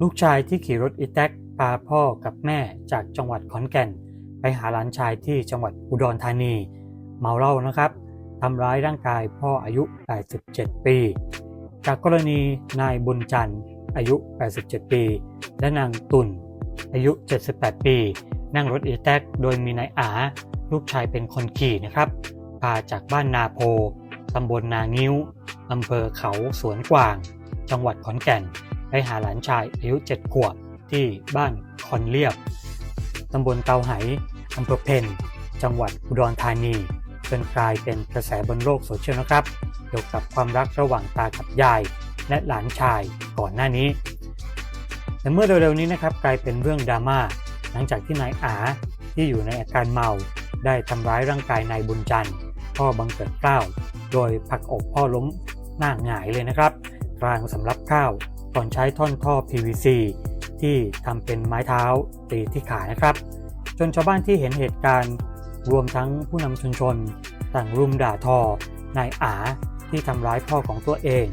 ลูกชายที่ขี่รถอีแท็กพาพ่อกับแม่จากจังหวัดขอนแก่น ไปหาหลานชายที่จังหวัดอุดรธานี เมาเหล้านะครับทำร้ายร่างกายพ่ออายุ 87 ปี จากกรณีนายบุญจันทร์อายุ 87 ปี และนางตุ่น อายุ 78 ปี นั่งรถอีแท็กโดยมีนายอา ลูกชายเป็นคนขี่นะครับพาจากบ้านนาโพตำบลนางิ้วอำเภอเขาสวนกวาง จังหวัดขอนแก่น หาหลานชายอายุ7ขวบที่บ้านคอนเลียบตำบลเตาไหอำเภอเพนจังหวัดอุดรธานีจนกลายเป็นกระแสบนโลกโซเชียลนะครับ เกี่ยวกับความรักระหว่างตากับยาย และหลานชายก่อนหน้านี้แต่เมื่อเร็วๆนี้นะครับกลายเป็นเรื่องดราม่าหลังจากที่นายอาที่อยู่ในอาการเมา ได้ทำร้ายร่างกายนายบุญจันทร์พ่อบังเกิดเกล้า โดยผักอกพ่อล้มหน้าหงายเลยนะครับกลางสำรับข้าว ก่อนใช้ท่อนท่อ PVC ที่ทำเป็นไม้เท้าตีที่ขานะครับ จนชาวบ้านที่เห็นเหตุการณ์รวมทั้งผู้นำชุมชน ต่างรุมด่าทอนายอาที่ทำร้ายพ่อของตัวเอง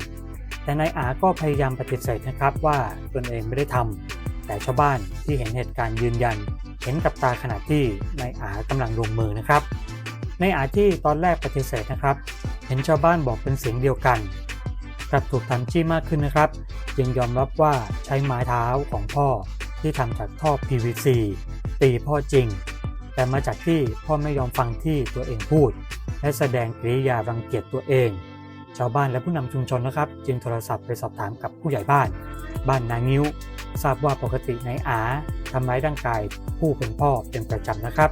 แต่นายอาก็พยายามปฏิเสธนะครับว่าตนเองไม่ได้ทำแต่ชาวบ้านที่เห็นเหตุการณ์ยืนยัน เห็นกับตาขณะที่นายอากำลังลงมือนะครับนายอาที่ตอนแรกปฏิเสธนะครับ เห็นชาวบ้านบอกเป็นเสียงเดียวกัน กลับถูกทำจี้มากขึ้นนะครับ จึงยอมรับว่าใช้ไม้เท้าของพ่อที่ทำจากท่อ PVC ตีพ่อจริง แต่มาจากที่พ่อไม่ยอมฟังที่ตัวเองพูด และแสดงกริยารังเกียจตัวเอง ชาวบ้านและผู้นำชุมชนนะครับ จึงโทรศัพท์ไปสอบถามกับผู้ใหญ่บ้าน บ้านนางิ้ว ทราบว่าปกตินายอาทำร้ายร่างกายผู้เป็นพ่อเป็นประจำนะครับ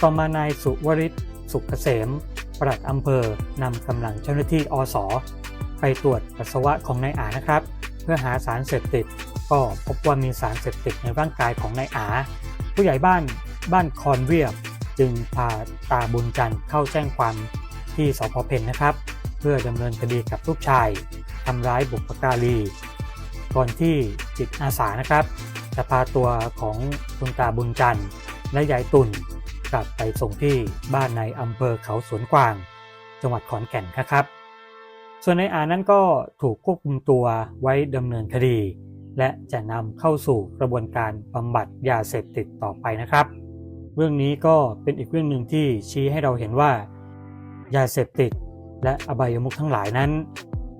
ต่อมานายสุวริศสุขเกษมปลัดอำเภอนำกำลังเจ้าหน้าที่อส ไปตรวจปัสสาวะของนายอานะครับ เพื่อหาสารเสพติด ก็พบว่ามีสารเสพติดในร่างกายของนายอา ผู้ใหญ่บ้านบ้านคอนเวียบ จึงพาตาบุญจันทร์เข้าแจ้งความที่สพเพนนะครับ เพื่อดำเนินคดีกับลูกชายทำร้ายบุพการีก่อนที่จิตอาสานะครับ จะพาตัวของคุณตาบุญจันทร์และยายตุ่นกลับไปส่งที่บ้านในอำเภอเขาสวนกวาง จังหวัดขอนแก่นนะครับ ส่วนในอานั้นก็ถูกควบคุมตัวไว้ดำเนินคดี และจะนำเข้าสู่กระบวนการบำบัดยาเสพติดต่อไปนะครับ เรื่องนี้ก็เป็นอีกเรื่องหนึ่งที่ชี้ให้เราเห็นว่า ยาเสพติด และอบายมุขทั้งหลายนั้น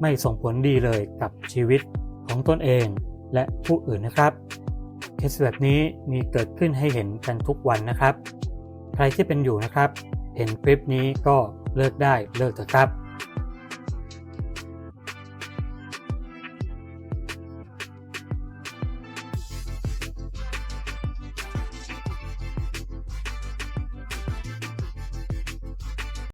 ไม่ส่งผลดีเลยกับชีวิตของตนเองและผู้อื่นนะครับเคสแบบนี้มีเกิดขึ้นให้เห็นกันทุกวันนะครับ ใครที่เป็นอยู่นะครับ เห็นคลิปนี้ก็เลิกได้เลิกเถอะครับ